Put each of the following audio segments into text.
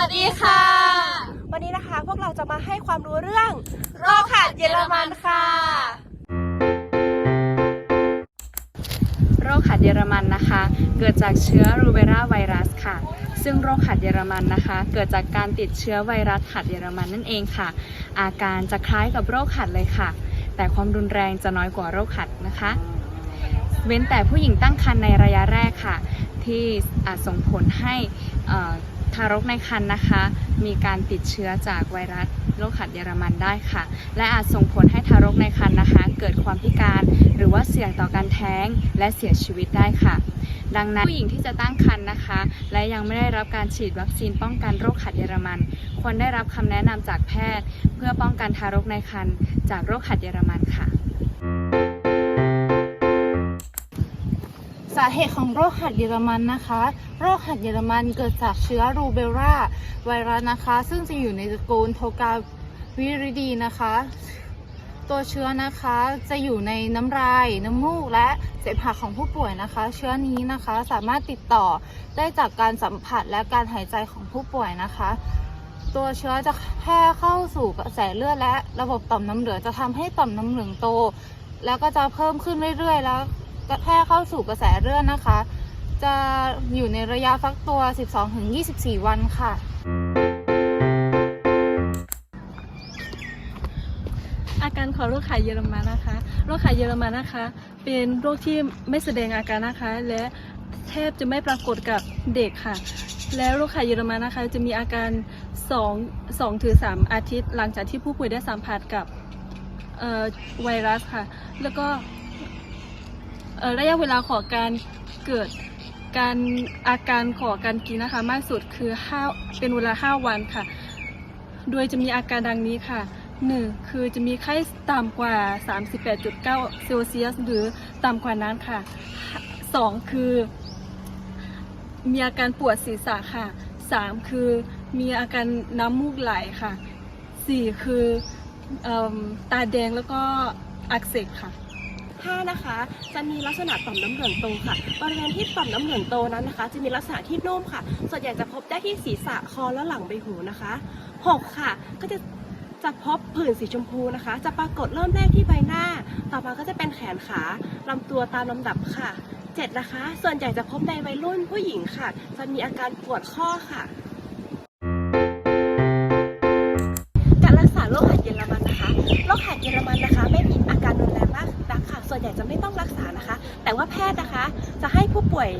วัสดีค่ะ วันนี้นะคะพวกเราจะมาให้ความรู้เรื่องโรคหัดเยอรมันค่ะ โรคหัดเยอรมันนะคะ เกิดจากเชื้อรูเบราไวรัสค่ะ ซึ่งโรคหัดเยอรมันนะคะ เกิดจากการติดเชื้อไวรัสหัดเยอรมันนั่นเองค่ะ อาการจะคล้ายกับโรคหัดเลยค่ะ แต่ความรุนแรงจะน้อยกว่าโรคหัดนะคะ เว้นแต่ผู้หญิงตั้งครรภ์ในระยะแรกค่ะ ที่อาจส่งผลให้เอ่อ ทารกในครรภ์นะคะ มีการติดเชื้อจากไวรัสโรคหัดเยอรมันได้ค่ะ และอาจส่งผลให้ทารกในครรภ์นะคะ เกิดความพิการหรือว่าเสี่ยงต่อการแท้งและเสียชีวิตได้ค่ะ ดังนั้นผู้หญิงที่จะตั้งครรภ์นะคะ และยังไม่ได้รับการฉีดวัคซีนป้องกันโรคหัดเยอรมัน ควรได้รับคำแนะนำจากแพทย์ เพื่อป้องกันทารกในครรภ์จากโรคหัดเยอรมันค่ะ สาเหตุของโรคหัดเยอรมันนะคะ โรคหัดเยอรมันเกิดจากเชื้อรูเบลราไวรัสนะคะ ซึ่งจะอยู่ในตระกูลโทกาวิริดีนะคะ ตัวเชื้อนะคะจะอยู่ในน้ำลาย น้ำมูก และเสมหะของผู้ป่วยนะคะ เชื้อนี้นะคะสามารถติดต่อได้จากการสัมผัสและการหายใจของผู้ป่วยนะคะ ตัวเชื้อจะแพร่เข้าสู่กระแสเลือดและระบบต่อมน้ำเหลืองจะทำให้ต่อมน้ำเหลืองโต แล้วก็จะเพิ่มขึ้นเรื่อยๆแล้ว แพร่เข้าสู่กระแสเลือดนะคะ จะอยู่ในระยะฟักตัว 12-24 วันค่ะ อาการของโรคหัดเยอรมันนะคะ โรคหัดเยอรมันนะคะ เป็นโรคที่ไม่แสดงอาการนะคะ และแทบจะไม่ปรากฏกับเด็กค่ะ แล้วโรคหัดเยอรมันนะคะ จะมีอาการ2 2ถึง3อาทิตย์ หลังจากที่ผู้ป่วยได้สัมผัสกับเอ่อไวรัสค่ะ แล้วก็ ระยะเวลาของการเกิดการอาการของการกินนะคะ มากสุดคือ5เป็นเวลา 5 วันค่ะ โดยจะมีอาการดังนี้ค่ะ 1. คือจะมีไข้ต่ำกว่า 38.9 เซลเซียส หรือต่ำกว่านั้นค่ะ 2. คือ มีอาการปวดศีรษะค่ะ 3. คือมีอาการน้ำมูกไหลค่ะ 4. คืออตาแดงแล้วก็อักเสบค่ะ 5 นะคะ จะมีลักษณะต่อมน้ำเหลืองโตค่ะ บริเวณที่ต่อมน้ำเหลืองโตนั้นนะคะ จะมีลักษณะที่นุ่มค่ะ ส่วนใหญ่จะพบได้ที่ศีรษะคอและหลังใบหูนะคะ 6 ค่ะ ก็จะจะพบผื่นสีชมพูนะคะ จะปรากฏเริ่มแรกที่ใบหน้า ต่อมาก็จะเป็นแขนขาลำตัวตามลำดับค่ะ 7 นะคะ ส่วนใหญ่จะพบในวัยรุ่นผู้หญิงค่ะ จะมีอาการปวดข้อค่ะ แต่ว่าแพทย์นะคะจะให้ผู้ป่วย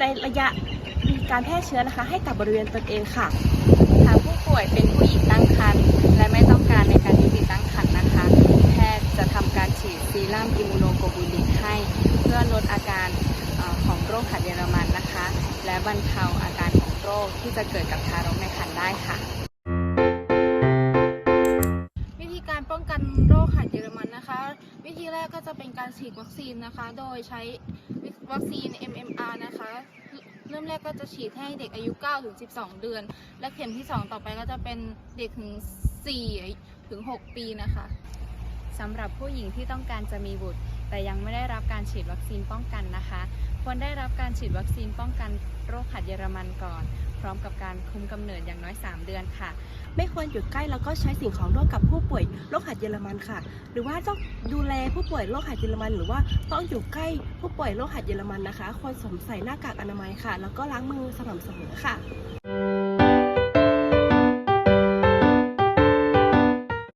ในระยะมีการแพร่เชื้อนะคะ ให้กับบริเวณตนเองค่ะหากผู้ป่วยเป็นผู้หญิงตั้งครรภ์และไม่ต้องการในการยุติตั้งครรภ์นะคะ แพทย์จะทำการฉีดซีรัมอิมมูโนโกลบูลินให้ เพื่อลดอาการออของโรคหัดเยอรมันนะคะ และบรรเทาอาการของโรคที่จะเกิดกับทารกในครรภ์ได้ค่ะ วิธีแรกก็จะเป็นการฉีดวัคซีนนะคะ โดยใช้วัคซีน MMR นะคะ เริ่มแรกก็จะฉีดให้เด็กอายุ 9 ถึง 12 เดือน และเข็มที่ 2 ต่อไปก็จะเป็นเด็กถึง 4 ถึง 6 ปีนะคะสำหรับผู้หญิงที่ต้องการจะมีบุตร แต่ยังไม่ได้รับการฉีดวัคซีนป้องกันนะคะ ควรได้รับการฉีดวัคซีนป้องกันโรคหัดเยอรมันก่อน ร้อมกับการคุมกำเนิดอย่างน้อย 3 เดือนค่ะ ไม่ควรอยู่ใกล้แล้วก็ใช้สิ่งของร่วมกับผู้ป่วยโรคหัดเยอรมันค่ะ หรือว่าต้องดูแลผู้ป่วยโรคหัดเยอรมัน หรือว่าต้องอยู่ใกล้ผู้ป่วยโรคหัดเยอรมันนะคะ ควรสวมใส่หน้ากากอนามัยค่ะ แล้วก็ล้างมือสม่ำเสมอค่ะ